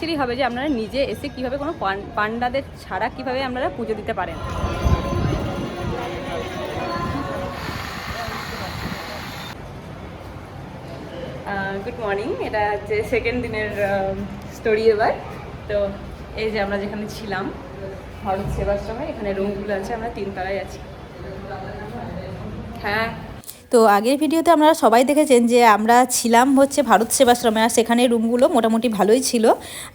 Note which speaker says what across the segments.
Speaker 1: Actually হবে যে আপনারা নিজে এসে কীভাবে কোনো পান্ডাদের ছাড়া কীভাবে আপনারা পুজো দিতে পারেন। গুড মর্নিং এটা হচ্ছে সেকেন্ড দিনের স্টোরি এবার। তো এই যে আমরা যেখানে ছিলাম, ভারত সেবাশ্রমে, এখানে রুমগুলো আছে, আমরা তিনতলায় আছি। হ্যাঁ।
Speaker 2: তো আগের ভিডিওতে আমরা সবাই দেখেছেন যে আমরা ছিলাম হচ্ছে ভারত সেবাশ্রমে, আর সেখানে রুমগুলো মোটামুটি ভালোই ছিল।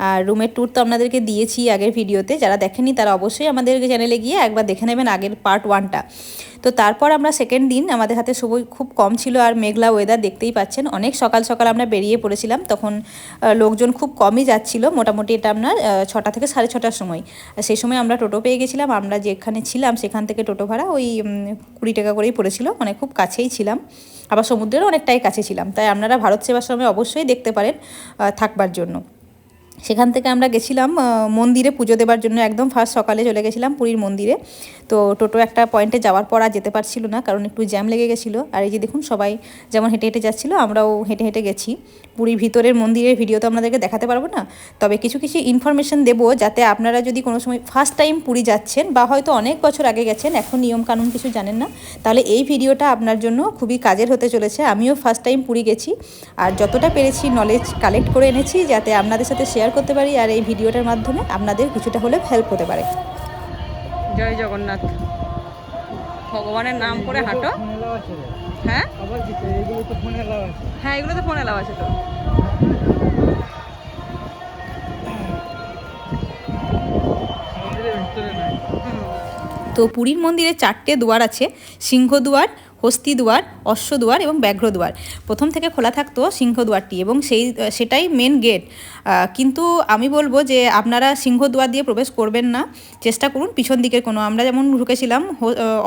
Speaker 2: আর রুমের ট্যুর তো আপনাদেরকে দিয়েছি আগের ভিডিওতে, যারা দেখেনি তারা অবশ্যই আমাদের চ্যানেলে গিয়ে একবার দেখে নেবেন আগের পার্ট ওয়ানটা তো তারপর আমরা সেকেন্ড দিন আমাদের হাতে সময় খুব কম ছিল আর মেঘলা ওয়েদার দেখতেই পাচ্ছেন। অনেক সকাল সকাল আমরা বেরিয়ে পড়েছিলাম, তখন লোকজন খুব কমই যাচ্ছিল। মোটামুটি এটা আপনার ছটা থেকে সাড়ে ছটার সময়। সেই সময় আমরা টোটো পেয়ে গেছিলাম, আমরা যেখানে ছিলাম সেখান থেকে টোটো ভাড়া ওই কুড়ি টাকা করেই পড়েছিল মানে খুব কাছেই ছিলাম। আবার সমুদ্রেরও অনেকটাই কাছে ছিলাম, তাই আপনারা ভারত সেবাশ্রমে অবশ্যই দেখতে পারেন থাকবার জন্য। সেখান থেকে আমরা গেছিলাম মন্দিরে পুজো দেবার জন্য একদম ফার্স্ট সকালে চলে গেছিলাম পুরীর মন্দিরে। তো টোটো একটা পয়েন্টে যাওয়ার পর আর যেতে পারছিল না, কারণ একটু জ্যাম লেগে গেছিল। আর এই যে দেখুন, সবাই যেমন হেঁটে হেঁটে যাচ্ছিল, আমরাও হেঁটে হেঁটে গেছি। পুরীর ভিতরের মন্দিরের ভিডিও তো আপনাদেরকে দেখাতে পারব না। তবে কিছু কিছু ইনফরমেশন দেবো, যাতে আপনারা যদি কোনো সময় ফার্স্ট টাইম পুরী যাচ্ছেন বা হয়তো অনেক বছর আগে গেছেন, এখন নিয়মকানুন কিছু জানেন না, তাহলে এই ভিডিওটা আপনার জন্য খুবই কাজের হতে চলেছে। আমিও ফার্স্ট টাইম পুরী গেছি। আর যতটা পেরেছি নলেজ কালেক্ট করে এনেছি, যাতে আপনাদের সাথে শেয়ার করতে পারি আর এই ভিডিওটার মাধ্যমে আপনাদের কিছুটা হলে হেল্প হতে পারে।
Speaker 1: জয় জগন্নাথ। ভগবানের নাম করে হাঁটো। হ্যাঁ?
Speaker 3: এগুলো তো ফোনে এলাও আছে
Speaker 1: হ্যাঁ এগুলো তো। ফোন এলাও আছে তো
Speaker 2: পুরীর মন্দিরে চারটে দুয়ার আছে সিংহদুয়ার হস্তি দুয়ার, অশ্ব দুয়ার এবং ব্যাঘ্র দুয়ার। প্রথম থেকে খোলা থাকতো সিংহ দুয়ারটি এবং সেই সেটাই মেন গেট কিন্তু আমি বলব যে আপনারা সিংহ দুয়ার দিয়ে প্রবেশ করবেন না। চেষ্টা করুন পিছন দিকের কোনো। আমরা যেমন ঢুকেছিলাম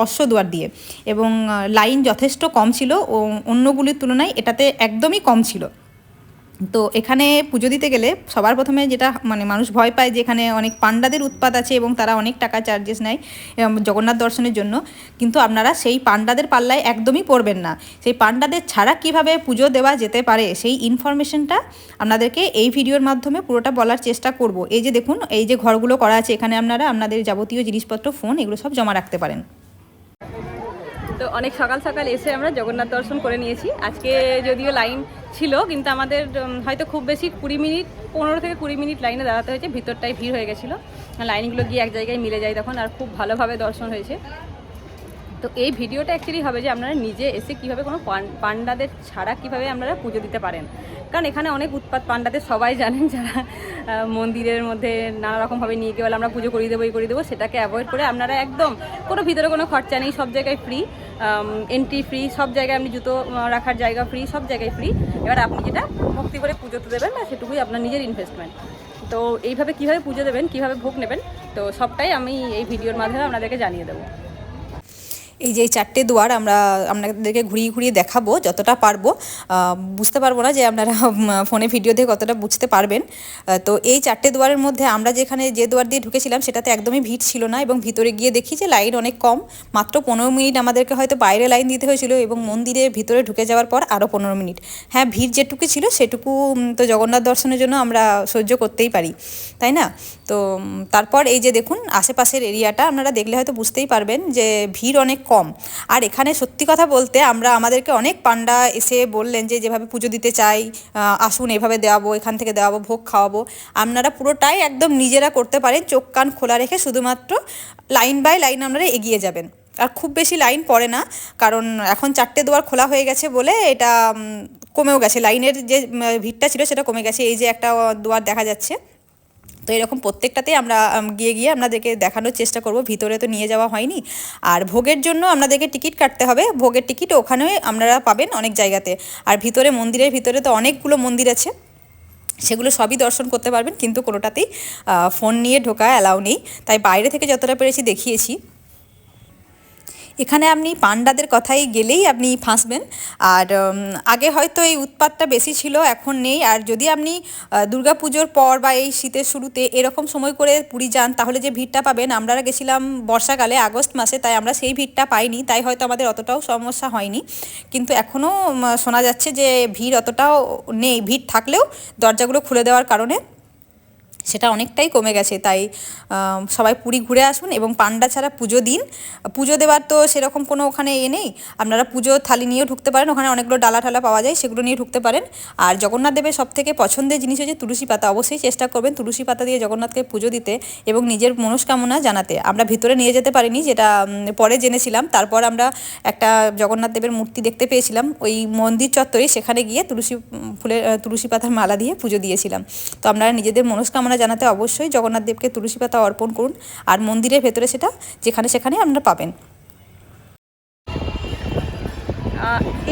Speaker 2: অশ্ব দুয়ার দিয়ে এবং লাইন যথেষ্ট কম ছিল ও অন্যগুলির তুলনায় এটাতে একদমই কম ছিল। তো এখানে পুজো দিতে গেলে সবার প্রথমে যেটা মানে মানুষ ভয় পায় যে এখানে অনেক পান্ডাদের উৎপাত আছে এবং তারা অনেক টাকা চার্জেস নেয় জগন্নাথ দর্শনের জন্য। কিন্তু আপনারা সেই পান্ডাদের পাল্লায় একদমই পড়বেন না। সেই পান্ডাদের ছাড়া কীভাবে পুজো দেওয়া যেতে পারে সেই ইনফরমেশনটা আপনাদেরকে এই ভিডিওর মাধ্যমে পুরোটা বলার চেষ্টা করব। এই যে দেখুন, এই যে ঘরগুলো করা আছে, এখানে আপনারা আপনাদের যাবতীয় জিনিসপত্র ফোন এগুলো সব জমা রাখতে পারেন।
Speaker 1: তো অনেক সকাল সকাল এসে আমরা জগন্নাথ দর্শন করে নিয়েছি। আজকে যদিও লাইন ছিল, কিন্তু আমাদের হয়তো খুব বেশি কুড়ি মিনিট, পনেরো থেকে কুড়ি মিনিট লাইনে দাঁড়াতে হয়েছে, ভিতরটাই ভিড় হয়ে গেছিল। লাইনগুলো গিয়ে এক জায়গায় মিলে যায় তখন, আর খুব ভালোভাবে দর্শন হয়েছে। তো এই ভিডিওটা অ্যাকচুয়ালি হবে যে আপনারা নিজে এসে কীভাবে কোনো পান- পান্ডাদের ছাড়া কীভাবে আপনারা পুজো দিতে পারেন। কারণ এখানে অনেক উৎপাত পান্ডাদের, সবাই জানেন যারা মন্দিরের মধ্যে নানা রকমভাবে নিয়ে গিয়ে আমরা পুজো করিয়ে দেবো, এই করিয়ে দেবো, সেটাকে অ্যাভয়েড করে আপনারা একদম কোনো ভিতরে কোনো খরচা নেই, সব জায়গায় ফ্রি এন্ট্রি ফ্রি সব জায়গায় আপনি জুতো রাখার জায়গা ফ্রি সব জায়গায় ফ্রি এবার আপনি যেটা ভক্তি করে পুজোতে দেবেন, না, সেটুকুই আপনার নিজের ইনভেস্টমেন্ট তো এইভাবে কীভাবে পুজো দেবেন, কীভাবে ভোগ নেবেন, তো সবটাই আমি এই ভিডিওর মাধ্যমে আপনাদেরকে জানিয়ে দেবো।
Speaker 2: এই যে এই চারটে দুয়ার আমরা আপনাদেরকে ঘুরিয়ে ঘুরিয়ে দেখাবো যতটা পারব। বুঝতে পারব না যে আপনারা ফোনে ভিডিও দিয়ে কতটা বুঝতে পারবেন। তো এই চারটে দুয়ারের মধ্যে আমরা যেখানে যে দুয়ার দিয়ে ঢুকেছিলাম সেটাতে একদমই ভিড় ছিল না এবং ভিতরে গিয়ে দেখি যে লাইন অনেক কম। মাত্র পনেরো মিনিট আমাদেরকে হয়তো বাইরে লাইন দিতে হয়েছিল এবং মন্দিরে ভিতরে ঢুকে যাওয়ার পর আরও পনেরো মিনিট। হ্যাঁ ভিড় যেটুকু ছিল সেটুকু তো জগন্নাথ দর্শনের জন্য আমরা সহ্য করতেই পারি, তাই না? তো তারপর এই যে দেখুন, আশেপাশের এরিয়াটা আপনারা দেখলে হয়তো বুঝতেই পারবেন যে ভিড় অনেক কম। আর এখানে সত্যি কথা বলতে আমরা আমাদেরকে অনেক পান্ডা এসে বললেন যে, যেভাবে পুজো দিতে চাই আসুন এভাবে দেওয়াবো, এখান থেকে দেওয়াবো, ভোগ খাওয়াবো। আপনারা পুরোটাই একদম নিজেরা করতে পারেন, চোখ কান খোলা রেখে শুধুমাত্র লাইন বাই লাইন আপনারা এগিয়ে যাবেন। আর খুব বেশি লাইন পড়ে না, কারণ এখন চারটে দুয়ার খোলা হয়ে গেছে বলে এটা কমেও গেছে। লাইনের যে ভিড়টা ছিল সেটা কমে গেছে। এই যে একটা দুয়ার দেখা যাচ্ছে। তো এরকম প্রত্যেকটাতেই আমরা গিয়ে গিয়ে আপনাদেরকে দেখানোর চেষ্টা করব। ভিতরে তো নিয়ে যাওয়া হয়নি। আর ভোগের জন্য আপনাদেরকে টিকিট কাটতে হবে। ভোগের টিকিট ওখানে আপনারা পাবেন অনেক জায়গাতে। আর ভিতরে, মন্দিরের ভিতরে তো অনেকগুলো মন্দির আছে। সেগুলো সবই দর্শন করতে পারবেন। কিন্তু কোনোটাতেই ফোন নিয়ে ঢোকা অ্যালাউ নেই। তাই বাইরে থেকে যতটা পেরেছি দেখিয়েছি। এখানে আপনি পান্ডাদের কথাই গেলেই আপনি ফাঁসবেন। আর আগে হয়তো এই উৎপাতটা বেশি ছিল, এখন নেই। আর যদি আপনি দুর্গাপুজোর পর বা এই শীতের শুরুতে এরকম সময় করে পুরী যান, তাহলে যে ভিড়টা পাবেন, আমরা গেছিলাম বর্ষাকালে, আগস্ট মাসে, তাই আমরা সেই ভিড়টা পাইনি। তাই হয়তো আমাদের অতটাও সমস্যা হয়নি। কিন্তু এখনও শোনা যাচ্ছে যে ভিড় অতটাও নেই। ভিড় থাকলেও দরজাগুলো খুলে দেওয়ার কারণে। সেটা অনেকটাই কমে গেছে, তাই সবাই পুরী ঘুরে আসুন এবং পান্ডা ছাড়া পুজো দিন। পুজো দেওয়ার তো সেরকম কোনো ওখানে এ নেই। আপনারা পুজো থালি নিয়েও ঢুকতে পারেন, ওখানে অনেকগুলো ডালা ঠালা পাওয়া যায়, সেগুলো নিয়ে ঢুকতে পারেন। আর জগন্নাথ দেবের সব থেকে পছন্দের জিনিস হচ্ছে তুলসী পাতা, অবশ্যই চেষ্টা করবেন তুলসী পাতা দিয়ে জগন্নাথকে পুজো দিতে এবং নিজের মনস্কামনা জানাতে। আমরা ভিতরে নিয়ে যেতে পারিনি, যেটা পরে জেনেছিলাম। তারপর আমরা একটা জগন্নাথ দেবের মূর্তি দেখতে পেয়েছিলাম, ওই মন্দির চত্বরে সেখানে গিয়ে তুলসী ফুলের তুলসী পাতার মালা দিয়ে পুজো দিয়েছিলাম। তো আপনারা নিজেদের মনস্কামনা জানাতে অবশ্যই জগন্নাথ দেবকে তুলসী পাতা অর্পণ করুন আর মন্দিরের ভেতরে সেটা যেখানে সেখানে আপনারা পাবেন।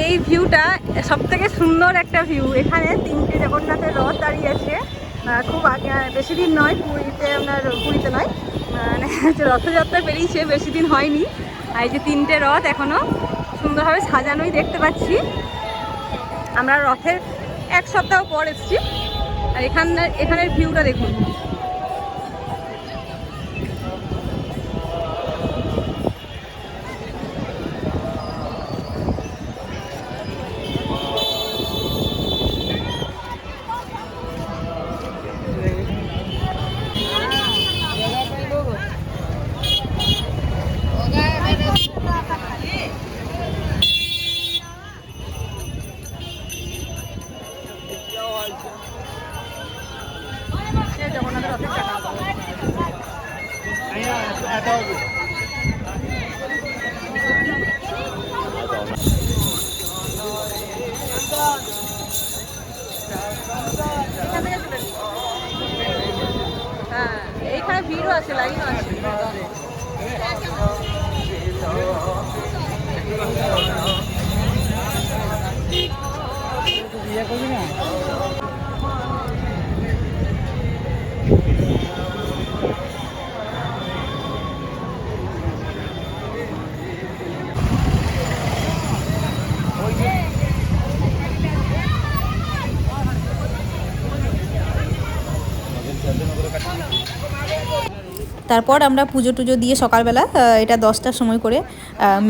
Speaker 1: এই ভিউটা সব থেকে সুন্দর একটা ভিউ। এখানে তিনটে জগন্নাথের রথ দাঁড়িয়ে আছে। খুব আগে বেশি দিন নয়, পুরীতে আপনার, পুরীতে নয়। মানে রথযাত্রা বেরিয়েছে বেশি দিন হয়নি। এই যে তিনটে রথ এখনও সুন্দরভাবে সাজানোই দেখতে পাচ্ছি। আমরা রথের এক সপ্তাহ পর এসেছি। আর এখানে এখানের ভিউটা দেখুন। এইখানে ভিড়ও আছে লাইনও আছে।
Speaker 2: তারপর আমরা পুজো টুজো দিয়ে সকালবেলা এটা দশটার সময় করে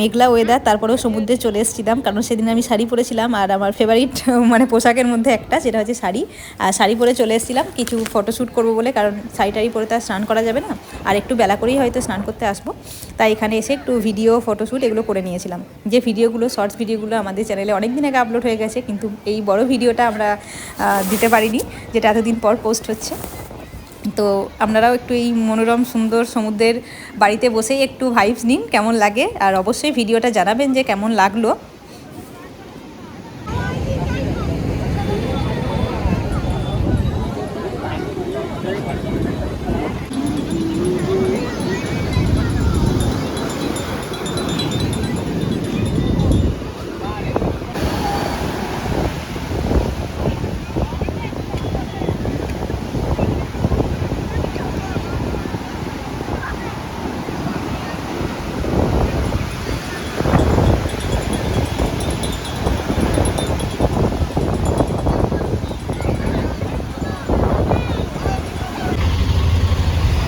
Speaker 2: মেঘলা ওয়েদার তারপরেও সমুদ্রে চলে এসেছিলাম, কারণ সেদিন আমি শাড়ি পরেছিলাম, আর আমার ফেভারিট মানে পোশাকের মধ্যে একটা, সেটা হচ্ছে শাড়ি। আর শাড়ি পরে চলে এসেছিলাম, কিছু ফটোশ্যুট করব বলে, কারণ শাড়ি টাড়ি পরে তো আর স্নান করা যাবে না, আর একটু বেলা করেই হয়তো স্নান করতে আসব। তাই এখানে এসে একটু ভিডিও ফটোশ্যুট এগুলো করে নিয়েছিলাম। যে ভিডিওগুলো শর্টস ভিডিওগুলো আমাদের চ্যানেলে অনেক দিন আগে আপলোড হয়ে গেছে, কিন্তু এই বড় ভিডিওটা আমরা দিতে পারিনি, যেটা এতদিন পর পোস্ট হচ্ছে। তো আপনারাও একটু এই মনোরম, সুন্দর সমুদ্রের বাড়িতে বসেই একটু ভাইবস নিন, কেমন লাগে? আর অবশ্যই ভিডিওটা জানাবেন যে কেমন লাগল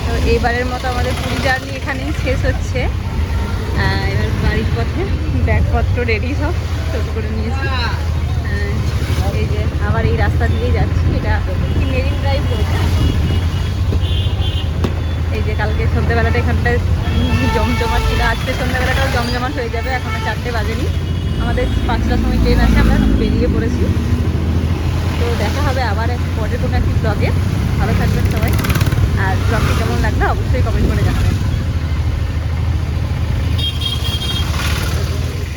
Speaker 1: তো এইবারের মতো আমাদের পুরী জার্নি এখানেই শেষ হচ্ছে। এবার বাড়ির পথে ব্যাগপত্র রেডি সব, টোটো করে নিয়েছি। এই যে আবার এই রাস্তা দিয়েই যাচ্ছি, এটা মেরিন ড্রাইভ এই যে কালকে সন্ধ্যেবেলাটা এখানটায় জমজমাট ছিল, আজকে সন্ধ্যেবেলাটাও জমজমাট হয়ে যাবে, এখনও চারটে বাজেনি। আমাদের পাঁচটার সময় ট্রেন আছে, আমরা বেরিয়ে পড়েছি। তো দেখা হবে আবার পরের কোনো একটি ব্লগে ভালো থাকবেন সবাই। আর ব্লগটি কেমন লাগল অবশ্যই কমেন্ট করে জানাবেন।